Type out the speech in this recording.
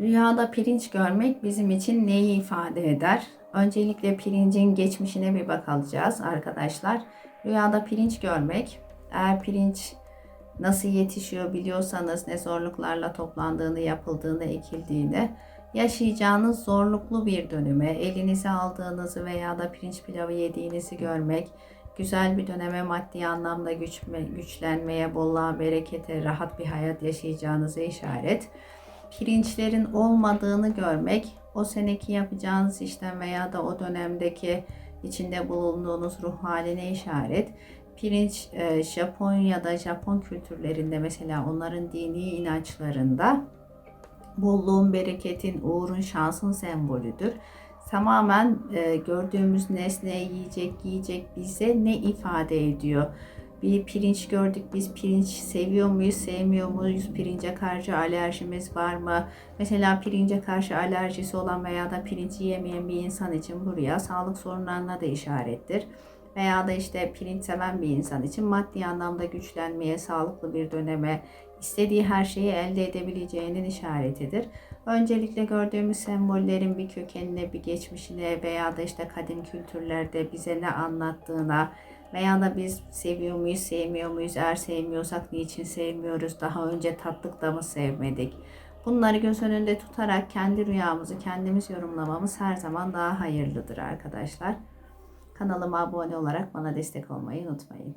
Rüyada pirinç görmek bizim için neyi ifade eder? Öncelikle pirincin geçmişine bir bakacağız arkadaşlar. Rüyada pirinç görmek, eğer pirinç nasıl yetişiyor biliyorsanız, ne zorluklarla toplandığını, yapıldığını, ekildiğini, yaşayacağınız zorluklu bir döneme, elinize aldığınızı veya da pirinç pilavı yediğinizi görmek, güzel bir döneme maddi anlamda güç, güçlenmeye, bolluğa, berekete, rahat bir hayat yaşayacağınızı işaret pirinçlerin olmadığını görmek, o seneki yapacağınız işlem veya da o dönemdeki içinde bulunduğunuz ruh haline işaret. Pirinç e, Japonya'da, Japon kültürlerinde mesela onların dini inançlarında bolluğun, bereketin, uğurun, şansın sembolüdür. Tamamen e, gördüğümüz nesne, yiyecek, yiyecek bize ne ifade ediyor? Bir pirinç gördük. Biz pirinç seviyor muyuz, sevmiyor muyuz? Pirince karşı alerjimiz var mı? Mesela pirince karşı alerjisi olan veya da pirinç yemeyen bir insan için bu rüya sağlık sorunlarına da işarettir. Veya da işte pirinç seven bir insan için maddi anlamda güçlenmeye, sağlıklı bir döneme, istediği her şeyi elde edebileceğinin işaretidir. Öncelikle gördüğümüz sembollerin bir kökenine, bir geçmişine veya da işte kadim kültürlerde bize ne anlattığına, veya da biz seviyor muyuz, sevmiyor muyuz? Eğer sevmiyorsak niçin sevmiyoruz? Daha önce tattık da mı sevmedik? Bunları göz önünde tutarak kendi rüyamızı kendimiz yorumlamamız her zaman daha hayırlıdır arkadaşlar. Kanalıma abone olarak bana destek olmayı unutmayın.